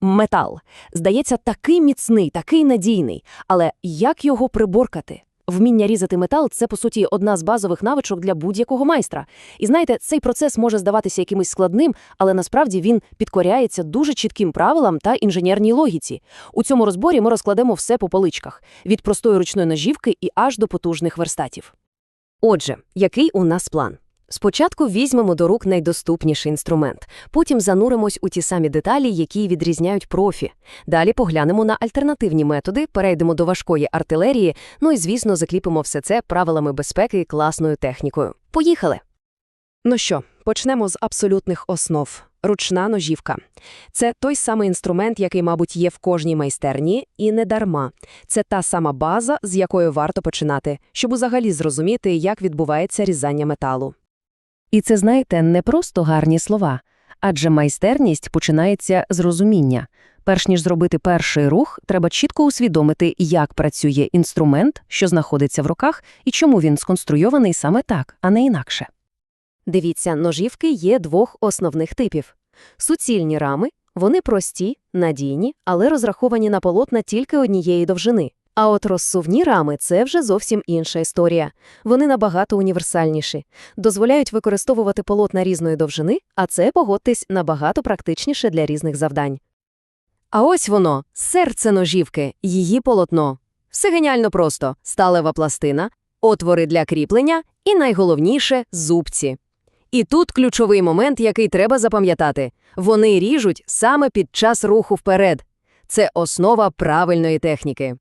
Метал. Здається, такий міцний, такий надійний. Але як його приборкати? Вміння різати метал це, по суті, одна з базових навичок для будь-якого майстра. І знаєте, цей процес може здаватися якимось складним, але насправді він підкоряється дуже чітким правилам та інженерній логіці. У цьому розборі ми розкладемо все по поличках від простої ручної ножівки і аж до потужних верстатів. Отже, який у нас план? Спочатку візьмемо до рук найдоступніший інструмент, потім зануримось у ті самі деталі, які відрізняють профі. Далі поглянемо на альтернативні методи, перейдемо до важкої артилерії, ну і, звісно, закріпимо все це правилами безпеки і класною технікою. Поїхали! Ну що, почнемо з абсолютних основ. Ручна ножівка. Це той самий інструмент, який, мабуть, є в кожній майстерні, і не дарма. Це та сама база, з якої варто починати, щоб взагалі зрозуміти, як відбувається різання металу. І це, знаєте, не просто гарні слова, адже майстерність починається з розуміння. Перш ніж зробити перший рух, треба чітко усвідомити, як працює інструмент, що знаходиться в руках, і чому він сконструйований саме так, а не інакше. Дивіться, ножівки є двох основних типів. Суцільні рами, вони прості, надійні, але розраховані на полотна тільки однієї довжини. А от розсувні рами – це вже зовсім інша історія. Вони набагато універсальніші, дозволяють використовувати полотна різної довжини, а це, погодьтесь, набагато практичніше для різних завдань. А ось воно, серце ножівки, її полотно. Все геніально просто – сталева пластина, отвори для кріплення і, найголовніше – зубці. І тут ключовий момент, який треба запам'ятати. Вони ріжуть саме під час руху вперед. Це основа правильної техніки.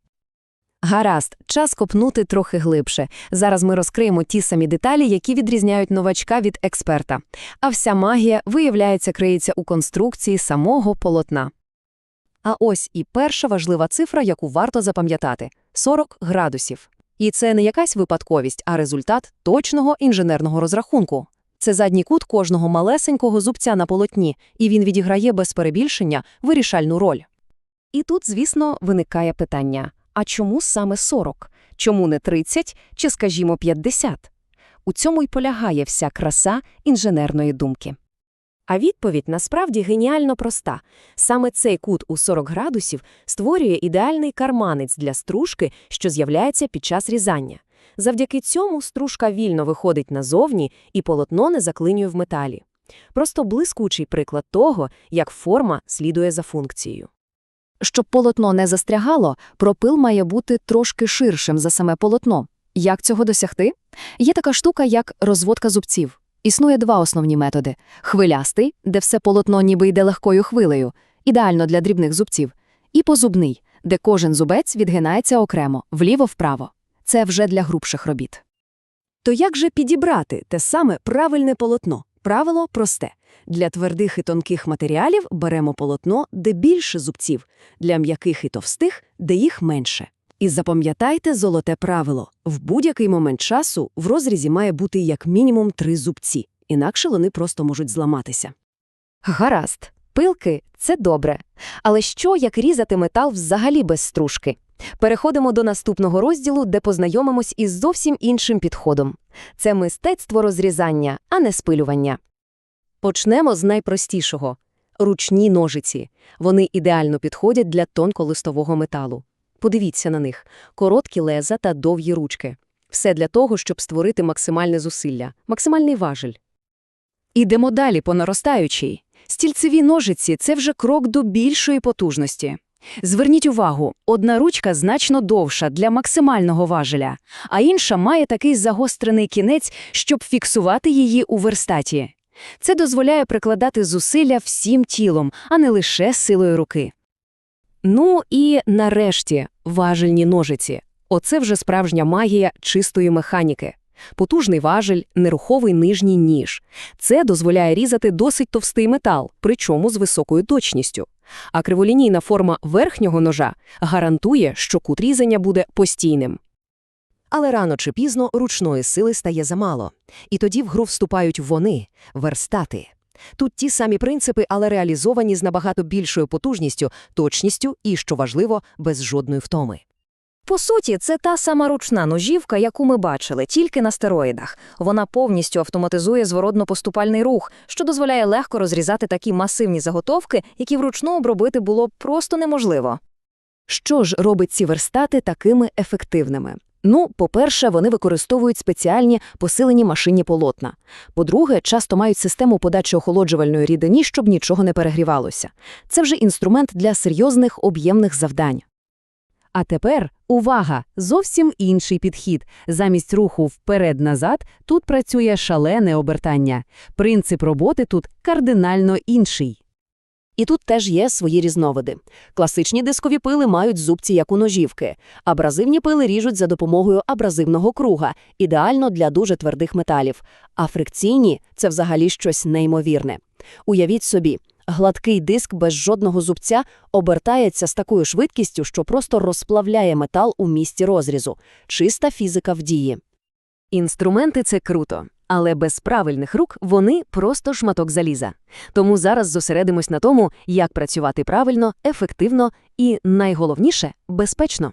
Гаразд, час копнути трохи глибше. Зараз ми розкриємо ті самі деталі, які відрізняють новачка від експерта. А вся магія, виявляється, криється у конструкції самого полотна. А ось і перша важлива цифра, яку варто запам'ятати – 40 градусів. І це не якась випадковість, а результат точного інженерного розрахунку. Це задній кут кожного малесенького зубця на полотні, і він відіграє без перебільшення вирішальну роль. І тут, звісно, виникає питання – а чому саме 40? Чому не 30 чи, скажімо, 50? У цьому й полягає вся краса інженерної думки. А відповідь насправді геніально проста. Саме цей кут у 40 градусів створює ідеальний карманець для стружки, що з'являється під час різання. Завдяки цьому стружка вільно виходить назовні і полотно не заклинює в металі. Просто блискучий приклад того, як форма слідує за функцією. Щоб полотно не застрягало, пропил має бути трошки ширшим за саме полотно. Як цього досягти? Є така штука, як розводка зубців. Існує два основні методи: хвилястий, де все полотно ніби йде легкою хвилею, ідеально для дрібних зубців, і позубний, де кожен зубець відгинається окремо, вліво-вправо. Це вже для грубших робіт. То як же підібрати те саме правильне полотно? Правило просте. Для твердих і тонких матеріалів беремо полотно, де більше зубців, для м'яких і товстих, де їх менше. І запам'ятайте золоте правило. В будь-який момент часу в розрізі має бути як мінімум три зубці, інакше вони просто можуть зламатися. Гаразд. Пилки – це добре. Але що, як різати метал взагалі без стружки? Переходимо до наступного розділу, де познайомимось із зовсім іншим підходом. Це мистецтво розрізання, а не спилювання. Почнемо з найпростішого – ручні ножиці. Вони ідеально підходять для тонколистового металу. Подивіться на них – короткі леза та довгі ручки. Все для того, щоб створити максимальне зусилля, максимальний важель. Ідемо далі по наростаючій. Стільцеві ножиці – це вже крок до більшої потужності. Зверніть увагу, одна ручка значно довша для максимального важеля, а інша має такий загострений кінець, щоб фіксувати її у верстаті. Це дозволяє прикладати зусилля всім тілом, а не лише силою руки. Ну і нарешті важельні ножиці. Оце вже справжня магія чистої механіки. Потужний важель, неруховий нижній ніж. Це дозволяє різати досить товстий метал, причому з високою точністю. А криволінійна форма верхнього ножа гарантує, що кут різання буде постійним. Але рано чи пізно ручної сили стає замало. І тоді в гру вступають вони – верстати. Тут ті самі принципи, але реалізовані з набагато більшою потужністю, точністю і, що важливо, без жодної втоми. По суті, це та сама ручна ножівка, яку ми бачили, тільки на стероїдах. Вона повністю автоматизує зворотно-поступальний рух, що дозволяє легко розрізати такі масивні заготовки, які вручну обробити було просто неможливо. Що ж робить ці верстати такими ефективними? Ну, по-перше, вони використовують спеціальні посилені машинні полотна. По-друге, часто мають систему подачі охолоджувальної рідині, щоб нічого не перегрівалося. Це вже інструмент для серйозних об'ємних завдань. А тепер, увага, зовсім інший підхід. Замість руху вперед-назад тут працює шалене обертання. Принцип роботи тут кардинально інший. І тут теж є свої різновиди. Класичні дискові пили мають зубці, як у ножівки. Абразивні пили ріжуть за допомогою абразивного круга, ідеально для дуже твердих металів. А фрикційні – це взагалі щось неймовірне. Уявіть собі, гладкий диск без жодного зубця обертається з такою швидкістю, що просто розплавляє метал у місці розрізу. Чиста фізика в дії. Інструменти – це круто. Але без правильних рук вони просто шматок заліза. Тому зараз зосередимось на тому, як працювати правильно, ефективно і, найголовніше, безпечно.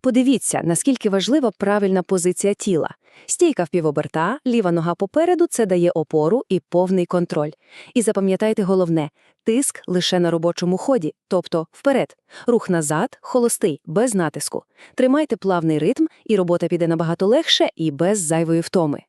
Подивіться, наскільки важлива правильна позиція тіла. Стійка впівоберта, ліва нога попереду – це дає опору і повний контроль. І запам'ятайте головне – тиск лише на робочому ході, тобто вперед. Рух назад – холостий, без натиску. Тримайте плавний ритм, і робота піде набагато легше і без зайвої втоми.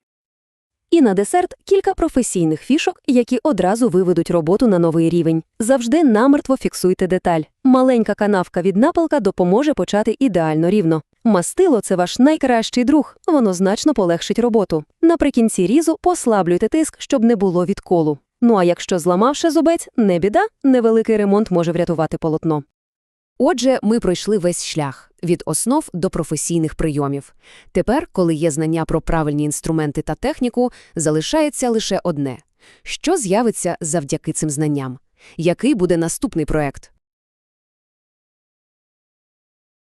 І на десерт кілька професійних фішок, які одразу виведуть роботу на новий рівень. Завжди намертво фіксуйте деталь. Маленька канавка від напалка допоможе почати ідеально рівно. Мастило – це ваш найкращий друг, воно значно полегшить роботу. Наприкінці різу послаблюйте тиск, щоб не було відколу. Ну а якщо зламавши зубець, не біда, невеликий ремонт може врятувати полотно. Отже, ми пройшли весь шлях – від основ до професійних прийомів. Тепер, коли є знання про правильні інструменти та техніку, залишається лише одне – що з'явиться завдяки цим знанням? Який буде наступний проект?